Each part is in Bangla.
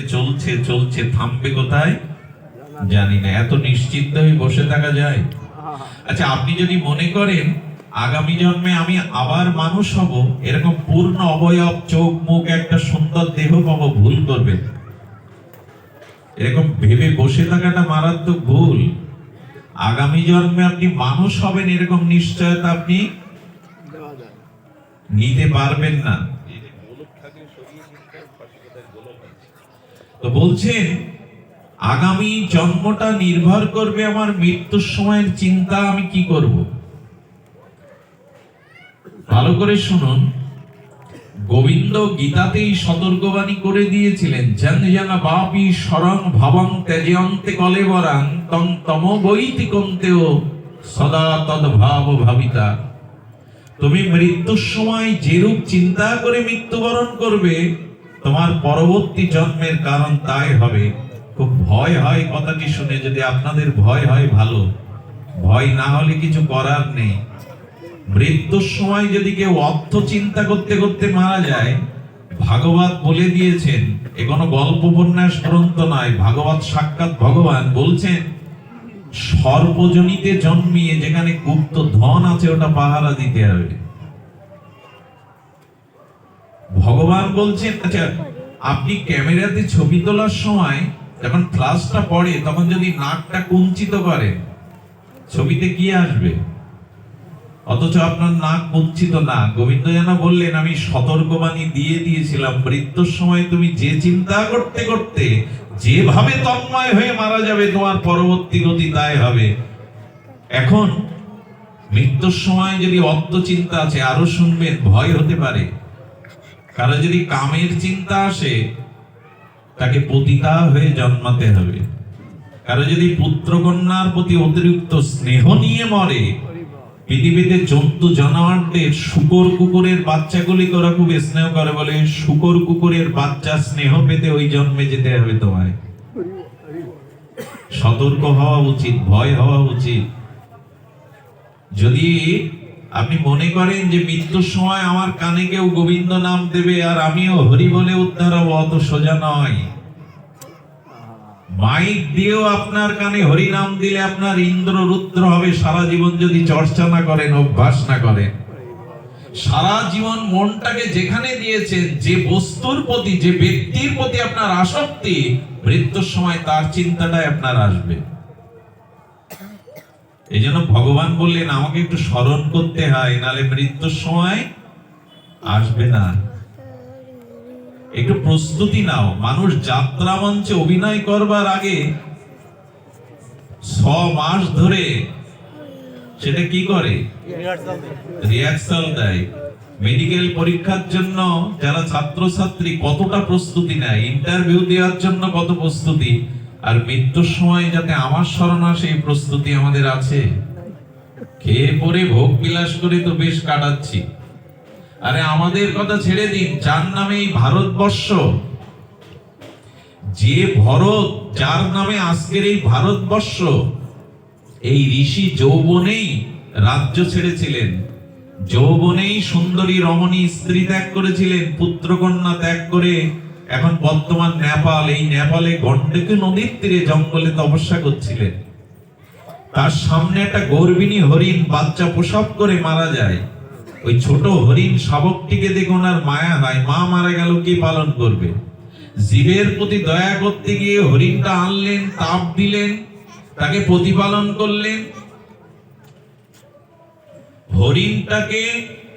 চলছে চলছে থামবে কোথায়? জানি না এত নিশ্চিত হয়ে বসে থাকা যায়। আচ্ছা আপনি যদি মনে করেন আগামী জন্মে আমি আবার মানুষ হব এরকম পূর্ণ অবয়ব চোখ মুখ একটা সুন্দর দেহ পাবো ভুল করবেন এরকম ভেবে বসে থাকাটা মারাত্মক ভুল। আগামী জন্মে আপনি মানুষ হবেন এরকম নিশ্চয়তা আপনি নিতে পারবেন না। তো বলছেন, আগামী জন্মটা নির্ভর করবে আমার মৃত্যুর সময়ের চিন্তা আমি কি করব। ভালো করে শুনুন, গোবিন্দ গীতাতেই সতর্কবাণী করে দিয়েছিলেন, জন জন বাপি স্মরং ভবং কলে বরাং তং তম বৈতি কন্তেও সদা তদ্ভাব ভাবিতা। তুমি মৃত্যুর সময় যেরূপ চিন্তা করে মৃত্যুবরণ করবে তোমার পরবর্তী জন্মের কারণ তাই হবে। খুব ভয় হয় কথাটি শুনে, যদি আপনাদের ভয় হয়, ভালো। ভয় না হলে কিছু করার নেই। মৃত্যুর সময় যদি কেউ অর্থ চিন্তা করতে করতে মারা যায়, ভাগবত বলে দিয়েছেন, এ কোনো গল্প উপন্যাস গ্রন্থ নয়, ভাগবত সাক্ষাৎ ভগবান বলছেন, সর্বজনীতে জন্মিয়ে যেখানে গুপ্ত ধন আছে, ওটা পাহারা দিতে হবে। ভগবান বলছেন আচ্ছা আপনি ক্যামেরাতে ছবি তোলার সময় যখন ফ্লাশটা পড়ে, তখন যদি নাকটা কুঞ্চিত করেন ছবিতে কি আসবে? অথচ আপনার নাক কুঞ্চিত না। গোবিন্দ যেন বললেন, আমি সতর্কবাণী দিয়ে দিয়েছিলাম, মৃত্যুর সময় তুমি যে চিন্তা করতে করতে, যেভাবে তন্ময় হয়ে মারা যাবে, তোমার পরবর্তী গতি তাই হবে। এখন মৃত্যুর সময় যদি অর্থ চিন্তা আছে, আরও শুনবেন, ভয় হতে পারে। কারও যদি কামের চিন্তা আসে, তাকে পতিতা হয়ে জন্মাতে হবে। কারও যদি পুত্র কন্যার প্রতি অতিরিক্ত স্নেহ নিয়ে মরে, পৃথিবীতে জন্তু জানোয়ারদের শুকর কুকুরের বাচ্চাগুলি ওরা খুব স্নেহ করে বলে, শুকর কুকুরের বাচ্চা স্নেহ পেতে ওই জন্মে যেতে হবে তোমায়। সতর্ক হওয়া উচিত, ভয় হওয়া উচিত। যদি আপনি মনে করেন যে মৃত্যুর সময় আমার কানে কেউ গোবিন্দ নাম দেবে আর আমিও হরি বলে উদ্ধার হব, অত সোজা নয়। মাইক দিয়েও আপনার কানে হরি নাম দিলে আপনার ইন্দ্র রুদ্র হবে, সারা জীবন যদি চর্চা না করেন, অভ্যাস না করেন। সারা জীবন মনটাকে যেখানে দিয়েছেন, যে বস্তুর প্রতি, যে ব্যক্তির প্রতি আপনার আসক্তি, মৃত্যুর সময় তার চিন্তাটাই আপনার আসবে। এই জন্য ভগবান বললেন, আমাকে একটু স্মরণ করতে হয়, নালে মৃত্যুর সময় আসবে না। একটু প্রস্তুতি নাও। মানুষ যাত্রা মঞ্চে অভিনয় করবার আগে ছ মাস ধরে সেটা কি করে? রিহার্সাল দেয়। মেডিকেল পরীক্ষার জন্য যারা ছাত্রছাত্রী কতটা প্রস্তুতি নেয়? ইন্টারভিউ দেওয়ার জন্য কত প্রস্তুতি? আর মৃত্যুর সময় যাতে আমার স্মরণ আসে এই প্রস্তুতি আমাদের আছে খেয়ে পরে ভোগ বিলাস করে তো বেশ কাটাচ্ছি। আরে আমাদের কথা ছেড়ে দিন, যার নামে এই ভারতবর্ষ। যে ভরত, যার নামে আজকের এই ভারতবর্ষ, এই ঋষি যৌবনেই রাজ্য ছেড়েছিলেন। যৌবনেই সুন্দরী রমণী স্ত্রী ত্যাগ করেছিলেন, পুত্রকন্যা ত্যাগ করে এখন বর্তমান নেপাল, এই নেপালে গন্ডকী নদীর তীরে জঙ্গলে তপস্যা করছিলেন। তার সামনে একটা গর্ভিণী হরিণ বাচ্চা প্রসব করে মারা যায়। ওই ছোট হরিণ শাবকটিকে দেখে ওনার মায়া হয় মা মারা গেল, কি পালন করবে? জীবের প্রতি দয়া করতে গিয়ে হরিণটা আনলেন, তাপ দিলেন, তাকে প্রতিপালন করলেন। হরিণটাকে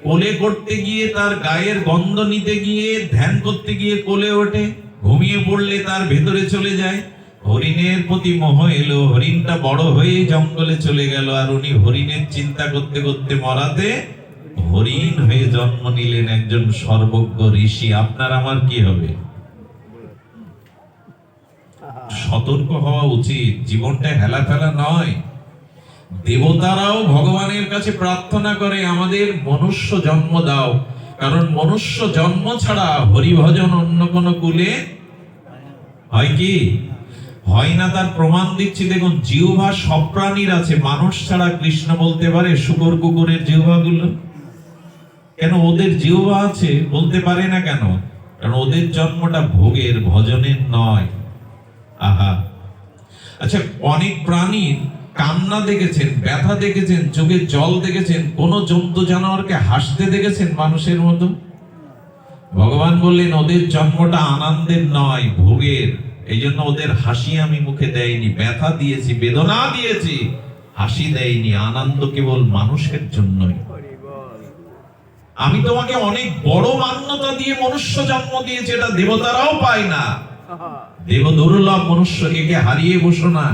কোলে করতে গিয়ে তার গায়ের গন্ধ নিতে গিয়ে, ধ্যান করতে গিয়ে কোলে ওঠে, ঘুমিয়ে পড়লে তার ভেতরে চলে যায়। হরিণের প্রতি মোহ এলো, হরিণটা বড় হয়ে জঙ্গলে চলে গেল আর উনি হরিণের চিন্তা করতে করতে মরাতে হরিণ হয়ে জন্ম নিলেন একজন সর্বজ্ঞ ঋষি। আপনার আমার কি হবে? সতর্ক হওয়া উচিত। জীবনটা হেলা ফেলা নয়। দেবতারাও ভগবানের কাছে প্রার্থনা করে, আমাদের মনুষ্য জন্ম দাও। কারণ মনুষ্য জন্ম ছাড়া হরিভজন অন্য কোন কুলে হয় কি? হয় না তার প্রমাণ দিচ্ছি। দেখুন, জিহ্বা সব প্রাণীর আছে। মানুষ ছাড়া কৃষ্ণ বলতে পারে শুকর কুকুরের জিহ্বা গুলো কেন? ওদের জিহ্বা আছে, বলতে পারে না কেন? কারণ ওদের জন্মটা ভোগের ভজনের নয়। আহা। আচ্ছা অনেক প্রাণীর কান্না দেখেছেন, ব্যথা দেখেছেন, চোখে জল দেখেছেন, কোন জন্তু জানোয়ারকে হাসতে দেখেছেন মানুষের মতো? ভগবান বললেন, ওদের জন্মটা আনন্দের নয়, ভোগের। এই জন্য ওদের হাসি আমি মুখে দেয়নি ব্যথা দিয়েছি, বেদনা দিয়েছি, হাসি দেয়নি আনন্দ কেবল মানুষের জন্যই। আমি তোমাকে অনেক বড় মান্যতা দিয়ে মনুষ্য জন্ম দিয়েছি, এটা দেবতারাও পায় না। দেব দুর্লভ মনুষ্য একে হারিয়ে বসো না।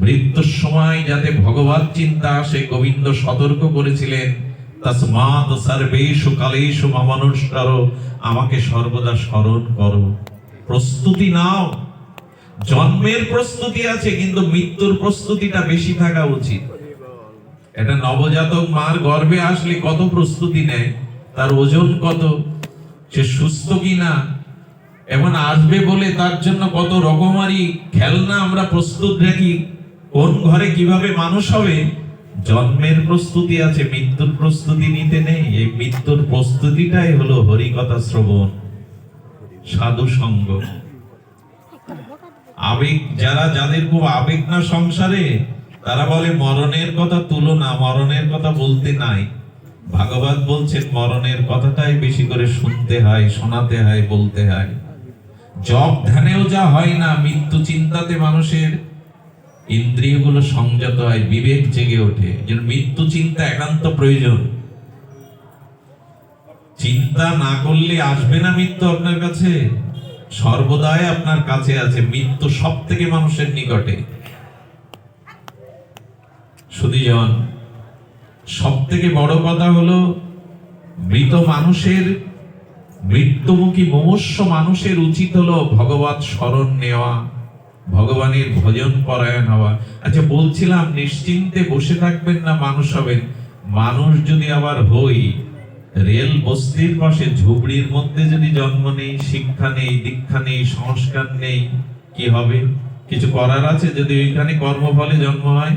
মৃত্যুর সময় যাতে ভগবত চিন্তা আসে গোবিন্দ সতর্ক করেছিলেন। তসমাৎ সর্বেষু কালেষু মামানুষ্কার, আমাকে সর্বদা স্মরণ করো। প্রস্তুতি নাও। জন্মের প্রস্তুতি আছে, কিন্তু মৃত্যুর প্রস্তুতিটা বেশি থাকা উচিত। এটা নবজাতক মার গর্ভে আসলে কত প্রস্তুতি নেয়? তার ওজন কত? সে সুস্থ কিনা? এমন আসবে বলে তার জন্য কত রকমারি খেলনা আমরা প্রস্তুত রাখি। কোন ঘরে কীভাবে মানুষ হবে? জন্মের প্রস্তুতি আছে, মৃত্যুর প্রস্তুতি নিতে নেই। এই মৃত্যুর প্রস্তুতিটাই হলো হরিকথা শ্রবণ, সাধু সঙ্গ। আবেগ, যারা, যাদের খুব আবেগ না সংসারে, তারা বলে, মরণের কথা তুলো না, মরণের কথা বলতে নাই। ভাগবত বলছেন, মরণের কথাটাই বেশি করে শুনতে হয়, শোনাতে হয়, বলতে হয়। জব ধ্যানেও যা হয় না, মৃত্যু চিন্তাতে মানুষের ইন্দ্রিয়গুলো সংযত হয়, বিবেক জেগে ওঠে। যেন মৃত্যু চিন্তা একান্ত প্রয়োজন। চিন্তা না করলে আসবে না মৃত্যু আপনার কাছে। সর্বদাই আপনার কাছে আছে। মৃত্যু সব থেকে মানুষের নিকটে। সুদীজন সব থেকে বড় কথা হলো, মৃত মানুষের, মৃত্যুমুখী মমস্য মানুষের উচিত হলো ভগবত স্মরণ নেওয়া। ভগবানের ভজন পরায়ণ হওয়া। আচ্ছা বলছিলাম, নিশ্চিন্তে বসে থাকবেন না মানুষ হবেন। মানুষ যদি আবার হই, রেল বস্তির পাশে, ঝুপড়ির মধ্যে যদি জন্ম নেই, শিক্ষা নেই, দীক্ষা নেই, সংস্কার নেই, কি হবে? কিছু করার আছে? যদি ওইখানে কর্মফলে জন্ম হয়,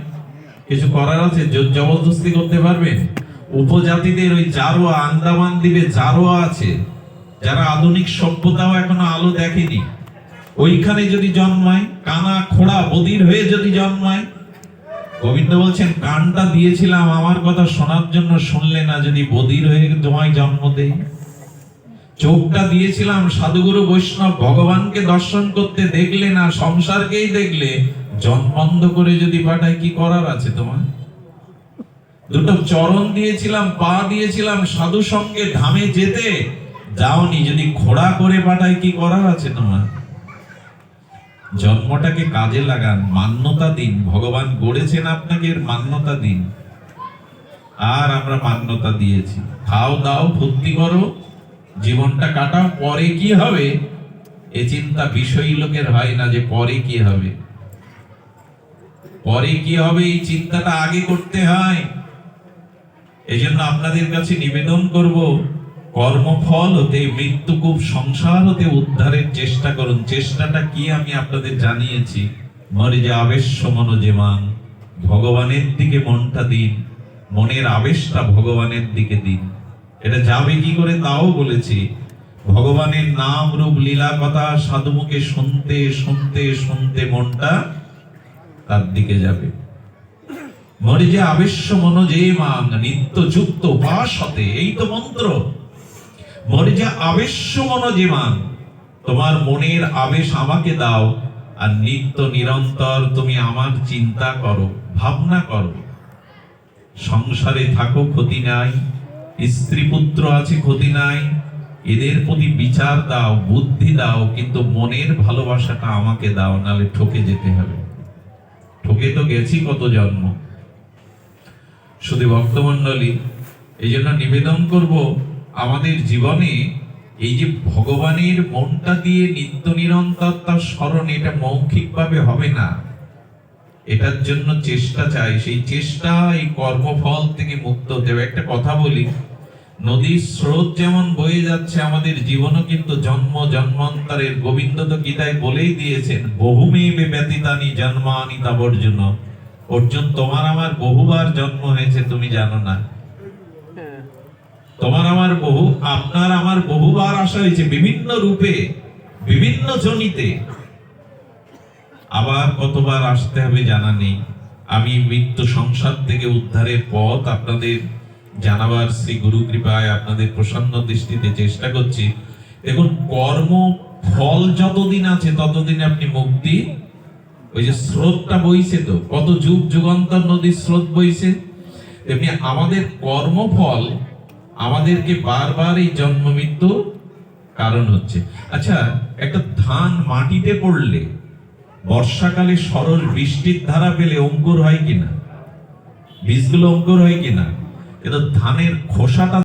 কিছু করার আছে? জবরদস্তি করতে পারবেন? উপজাতিদের ওই জারোয়া, আন্দামান দ্বীপে জারোয়া আছে। যারা আধুনিক সভ্যতাও এখনও আলো দেখেনি। ওইখানে যদি জন্মায়, কানা খোড়া বদির হয়ে যদি জন্মায়, গোবিন্দ বলছেন কানটা দিয়েছিলাম, আমার কথা শোনার জন্য শুনলে না যদি বদির হয়ে তোমায় জন্ম দেই? চোখটা দিয়েছিলাম, সাধুগুরু বৈষ্ণব ভগবানকে দর্শন করতে দেখলে না, সংসারকেই দেখলে জন্মন্ধ করে যদি পাঠায়, কি করার আছে তোমার? দুটো চরণ দিয়েছিলাম, পা দিয়েছিলাম সাধু সঙ্গে ধামে যেতে, যাওনি, যদি ঘোড়া করে পাঠায়, কি করার আছে তোমার? জন্মটাকে কাজে লাগান, মান্যতা দিন। ভগবান গড়েছেন আপনাকে মান্যতা দিন। আর আমরা মান্যতা দিয়েছি। খাও দাও, ফুর্তি করো, জীবনটা কাটাও। পরে কি হবে? এ চিন্তা বিষয়ী লোকের হয় না যে পরে কি হবে। পরে কি হবে? এই চিন্তাটা আগে করতে হয়। এই জন্য আপনাদের কাছে নিবেদন করব কর্মফল হতে মৃত্যুকূপ সংসার হতে উদ্ধারের চেষ্টা করুন। চেষ্টাটা কি আমি আপনাদের জানিয়েছি? মরে যে আবেশ মনোজেমান। ভগবানের দিকে মনটা দিন। মনের আবেশটা ভগবানের দিকে দিন। এটা যাবে কি করে তাও বলেছি। ভগবানের নাম, রূপ, লীলা, কথা, সাধুমুখে শুনতে শুনতে শুনতে মনটা তার দিকে যাবে। মরে যে আবেশ্য মনোজে মান নিত্য যুক্ত হতে এই তো মন্ত্র। মরে যে আবেশ্য মনোজীমান তোমার মনের আবেশ আমাকে দাও, আর নিত্য নিরন্তর তুমি আমার চিন্তা করো, ভাবনা করো। সংসারে থাকো, ক্ষতি নাই, স্ত্রী পুত্র আছে, ক্ষতি নাই, এদের প্রতি বিচার দাও, বুদ্ধি দাও, কিন্তু মনের ভালোবাসাটা আমাকে দাও, নালে ঠকে যেতে হবে। ঠকে তো গেছি কত জন্ম। শুধু ভক্তমন্ডলী এই জন্য নিবেদন করব আমাদের জীবনে এই যে ভগবানের মনটা দিয়ে নিত্য নিরন্তর তার স্মরণ, এটা মৌখিকভাবে হবে না। এটার জন্য চেষ্টা চাই, সেই চেষ্টা এই কর্মফল থেকে মুক্ত হতে হবে। একটা কথা বলি, নদীর স্রোত যেমন বয়ে যাচ্ছে, আমাদের জীবনও কিন্তু জন্ম জন্মান্তরের গোবিন্দ তো গীতায় বলেই দিয়েছেন বহু বহুমেবে ব্যতীতানি জন্মানি তাবর্জুন। অর্জুন, তোমার আমার বহুবার জন্ম হয়েছে, তুমি জানো না। তোমার আমার বহু, আপনার আমার বহুবার আসা হয়েছে বিভিন্ন রূপে, বিভিন্ন জনিতে আবার কতবার আসতে হবে জানা নেই। আমি মৃত্যু সংসার থেকে উদ্ধারের পথ আপনাদের জানাবার শ্রী গুরু কৃপায় আপনাদের প্রসন্ন দৃষ্টিতে চেষ্টা করছি। দেখুন, কর্ম, ফল যতদিন আছে, ততদিন আপনি মুক্তি। ওই যে স্রোতটা বইছে তো, কত যুগ যুগান্তর নদীর স্রোত বইছে। তেমনি আমাদের কর্মফল আমাদেরকে বারবার এই জন্ম মৃত্যু কারণ হচ্ছে। আচ্ছা একটা ধান মাটিতে পড়লে বর্ষাকালে সরল বৃষ্টির ধারা পেলে অঙ্কুর হয় কিনা? বীজগুলো অঙ্কুর হয় কিনা? কিন্তু ধানের খোসাটা